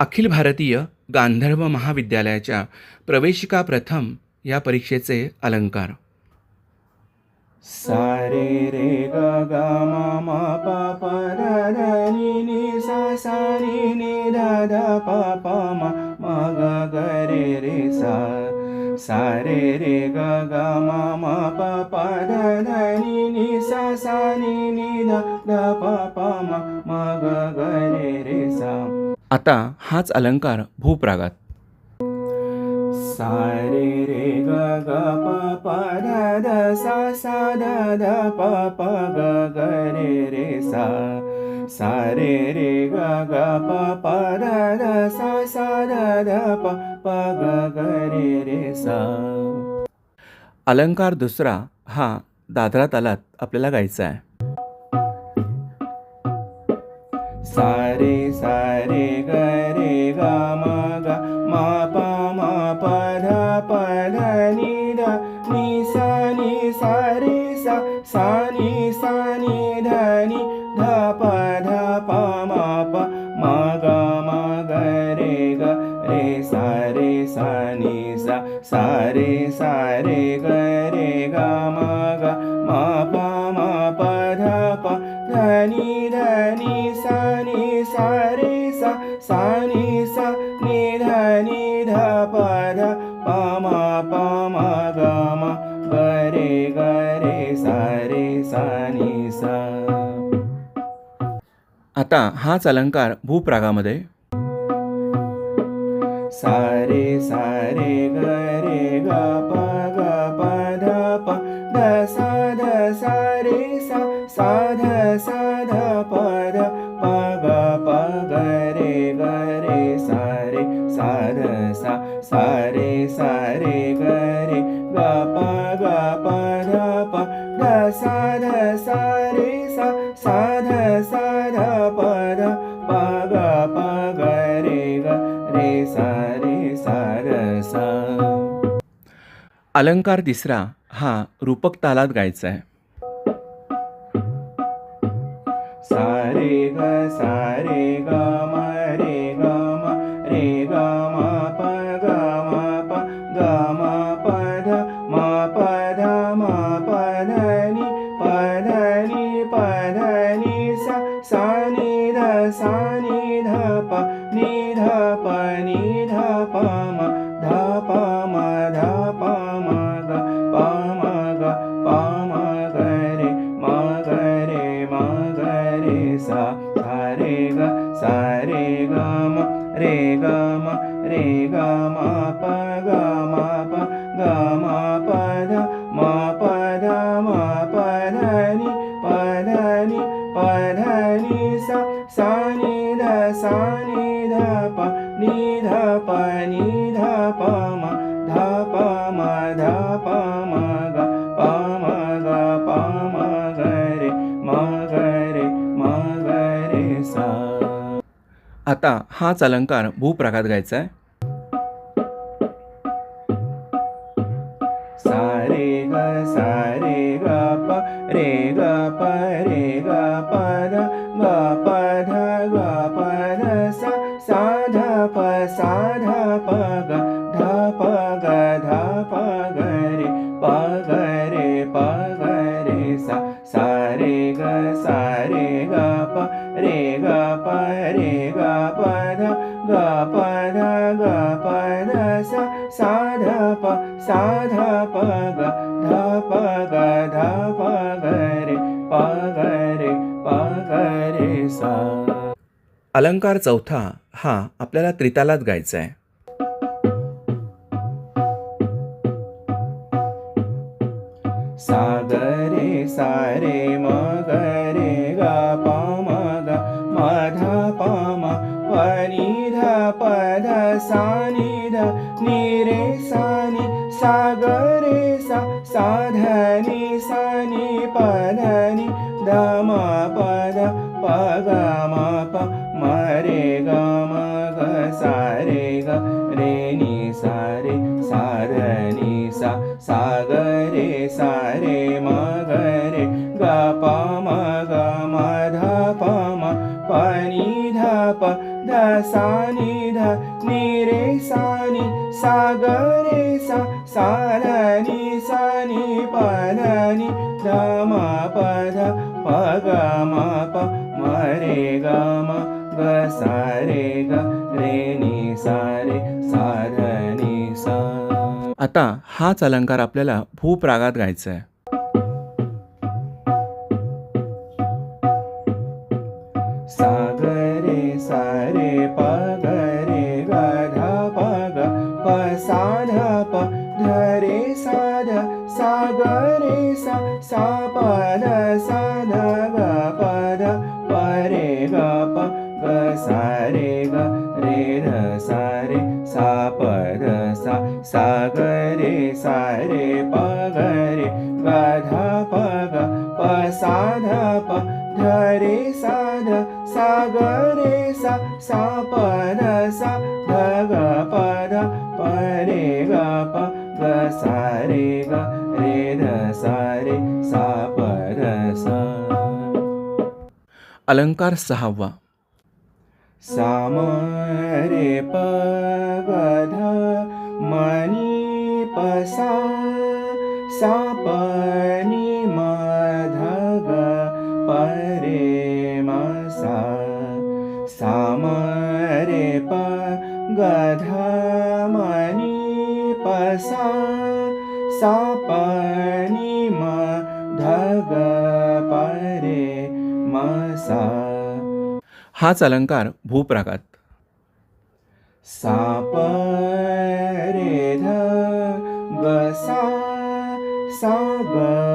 अखिल भारतीय गांधर्व महाविद्यालयाच्या प्रवेशिका प्रथम या परीक्षेचे अलंकार. सारे रे ग ग म म प प द द नि नि सा सा नि नि द द प प म म ग ग रे रे सा. सारे रे ग ग म म प प द द नि नि सा सा नि नि द द प प म म ग ग रे आता हाच अलंकार भूप्रागात. सा रे ग ग प प द द सा सा द द प प ग ग रे रे सा. सा रे ग ग प प द द सा सा द द प प ग ग रे रे सा. अलंकार दुसरा हा दादरा तालात आपल्याला गायचा आहे. सारे सारे नि सा रे सा सा नि सा नि ध नि ध प ध प म प म ग म ग रे ग रे सा रे सा नि सा सा रे सा रे ग रे ग म ग म प म प ध प ध नि ध नि सा नि सा रे सा सा नि सा नि आता हाच अलंकार भूप्रागामध्ये. सारे सारे ग रे ग प ग प ध प ध सा ध सा रे सा सा ध सा ध प ध प ग प ग रे ग रे सा रे सा ध सा सा रे सा रे ग रे ग प ग प ग रे ग रे सा रे सा र सा. अलंकार तिसरा हा रूपक तालात गायचा आहे. सारे ग सारे ग म रे ग म रे ग म प ग म प ग म प ध म प ध म प ध नि प ध नि प ध नि सा सा नि सा नि प नि ध प म ध प म ध प म ग प म ग प म ग रे म ग रे म ग रे सा रे ग सा रे ग म रे ग म रे ग म सा नि धा प नि धा पा नि धा प म धा प म धा प म ग प म ग प म ग रे म ग रे म ग रे सा. आता हाच अलंकार भूप्रकात गायचा आहे सा रे ग सा रे ग प रे ग प रे ग प ग सा ध प ग ध प ग ध प ग रे प ग रे प ग रे सा सा रे ग सा रे ग प रे ग प रे ग प ध ग प ध ग प ध सा सा ध प सा ध प ग ध प ग ध प ग रे प ग रे प ग रे सा अलंकार चौथा हा आपल्याला त्रितालात गायचा आहे. सागरे सारे रे सा रे म ग रे ग प म ग म ध प सा नि रे सा सा ध म प ध प ग म प म रे ग म ग सा रे ग रे नि सा रे सा ध नि सा सा ग रे सा रे म ग रे ग प म ग म ध प म प नि ध प ध सा नि ध नि रे सा नि सा ग रे सा सा ध नि सा नि प ध नि ध म प ध प ग म प म रे ग म ग सा रे ग रे नि सा रे सा ध नि सा. आता हाच अलंकार आपल्याला भूप रागात गायचा आहे. सा ग रे सा रे प ग रे ग ध प ग प सा ध प ध रे सा सा रे ग रे ध सा रे सा प ध सा सा ग रे सा रे प ग रे ग ध प ग प सा ध प ध रे सा ध सा ग रे सा सा प ध सा ध ग प ध प रे ग प ग सा रे ग रे ध सा रे सा प ध सा। अलंकार सहावा सम रे पध मनी पसा सा सापनि मध परे मसा। सम रे प पसा सा सापनि म ध हाच अलंकार भूप्रागात. साप रे ध ग सा सा ग